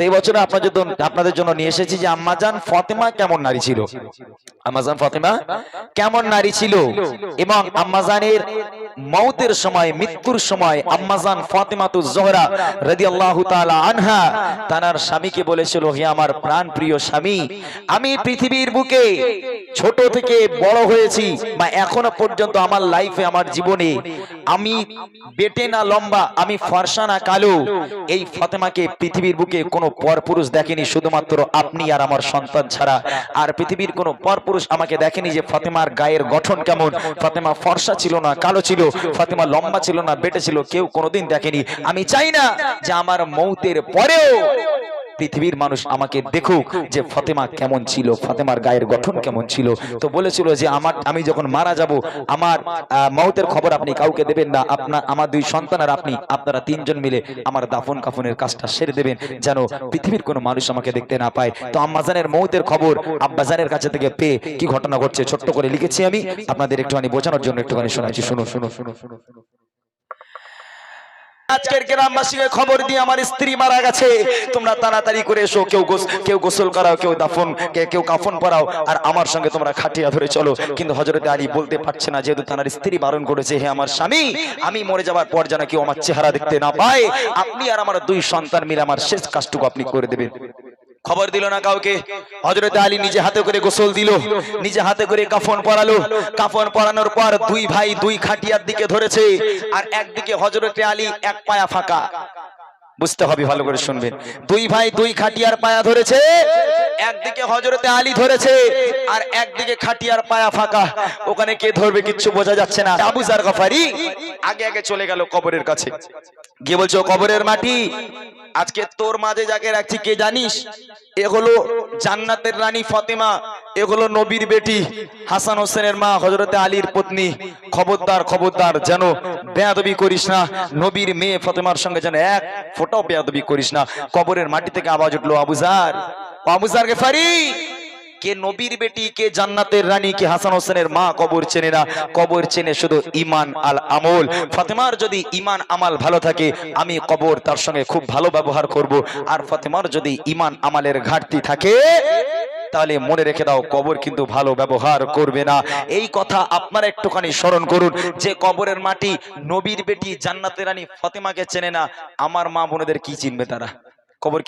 তো এই বছরে আপনাদের জন্য আপনাদের জন্য নিয়ে এসেছি যে আম্মাজান ফতেমা কেমন নারী ছিল? আম্মাজান ফতেমা কেমন নারী ছিল? এবং আম্মাজানের মৌতের সময়, মৃত্যুর সময় আম্মাজান ফাতেমাতু জোহরা রাদিয়াল্লাহু তাআলা আনহা তার স্বামীকে বলেছিল, হে আমার প্রাণ প্রিয় স্বামী, আমি পৃথিবীর বুকে ছোট থেকে বড় হয়েছি, বা এখনও পর্যন্ত আমার লাইফে আমার জীবনে আমি বেটে না লম্বা, আমি ফর্সা না কালো, এই ফাতেমাকে পৃথিবীর বুকে কোনো পরপুরুষ দেখেনি, শুধুমাত্র আপনি আর আমার সন্তান ছাড়া। আর পৃথিবীর কোনো পরপুরুষ আমাকে দেখেনি যে ফাতেমার গায়ের গঠন কেমন। ফাতেমা ফর্সা ছিল না, কালো ছিল, ফাতেমা লম্বা ছিল না, বেটে ছিল, কেউ কোনোদিন দেখেনি। আমি চাই না যে আমার মৌতের পরেও পৃথিবীর মানুষ আমাকে দেখুক যে ফাতেমা কেমন ছিল ফাতেমার গায়ের গঠন কেমন ছিল। তো বলেছিল যে আমার আমি যখন মারা যাব আমার আহ, মৌতের খবর আপনি কাউকে দেবেন না আপনার আমার দুই সন্তান আর আপনি আপনারা তিনজন মিলে আমার দাফন কাফনের কাজটা সেরে দেবেন যেন পৃথিবীর কোনো মানুষ আমাকে দেখতে না পায়। তো আম্মাজানের মৌতের খবর আব্বাজানের কাছে থেকে পেয়ে কি ঘটনা ঘটছে ছোট্ট করে লিখেছি আমি। আপনাদের একটুখানি বোঝানোর জন্য একটুখানি শোনাচ্ছি শুনো শুনো শুনো শুনো শুনো আজকের গ্রামবাসীকে খবর দিয়ে আমার স্ত্রী মারা গেছে। তোমরা তাড়াতাড়ি করে এসো, কেউ কেউ গোসল করাও, কেউ দাফন, কে, কেউ কাফন পরাও, আর আমার সঙ্গে তোমরা খাটিয়া ধরে চলো। কিন্তু হজরতে আলী বলতে পারছে না, যেহেতু তার স্ত্রী বারণ করেছে, হে আমার স্বামী, আমি মরে যাবার পর যেন কেউ আমার চেহারা দেখতে না পায়। আপনি আর আমার দুই সন্তান মিলে আমার শেষ কাজটুকু আপনি করে দেবেন। খবর দিল না কাউকে? হজরত আলী নিজে হাতে করে গোসল দিল, নিজে হাতে করে কাফন পরালো। কাফন পরানোর পর দুই ভাই দুই খাটিয়ার দিকে ধরেছে, আর একদিকে হজরতে আলী এক পায়া ফাঁকা। বুঝতে হবে, ভালো করে শুনবেন। দুই ভাই দুই খাটিয়ার পায়া ধরেছে, একদিকে হজরতে আলী ধরেছে, আর একদিকে খাটিয়ার পায়া ফাঁকা। ওখানে কে ধরবে কিচ্ছু বোঝা যাচ্ছে না। আবু জার গফারি আগে আগে চলে গেল কবরের কাছে। গিয়ে বলছো কবরের মাটি, আজকে তোর মাঝে যাকে রাখছি, কে জানিস? এ হলো জান্নাতের রানী ফাতেমা, এগুলো নবীর বেটি হাসান হোসেনের মা হজরতে আলীর পত্নী। খবরদার খবরদার, যেন বেয়াদবি করিস না, নবীর মেয়ে ফতেমার সঙ্গে যেন এক ফোটাও বেয়াদবি করিস না। কবরের মাটি থেকে আওয়াজ উঠল আবুজার আবুজারকে আবুজার গেফারি কে নবীর বেটি, কে জান্নাতের রানী, কে হাসান হোসেনের মা কবর চেনে না? কবর চেনে শুধু ইমান আল আমল। ফাতেমার যদি ইমান আমাল ভালো থাকে, আমি কবর তার সঙ্গে খুব ভালো ব্যবহার করব। আর ফাতেমার যদি ইমান আমালের ঘাটতি থাকে, তাহলে মনে রেখে দাও, কবর কিন্তু ভালো ব্যবহার করবে না। এই কথা আপনারা একটুখানি স্মরণ করুন, যে কবরের মাটি নবীর বেটি, জান্নাতের রানী ফাতেমাকে চেনে না, আমার মা বোনেদের কি চিনবে তারা? কবর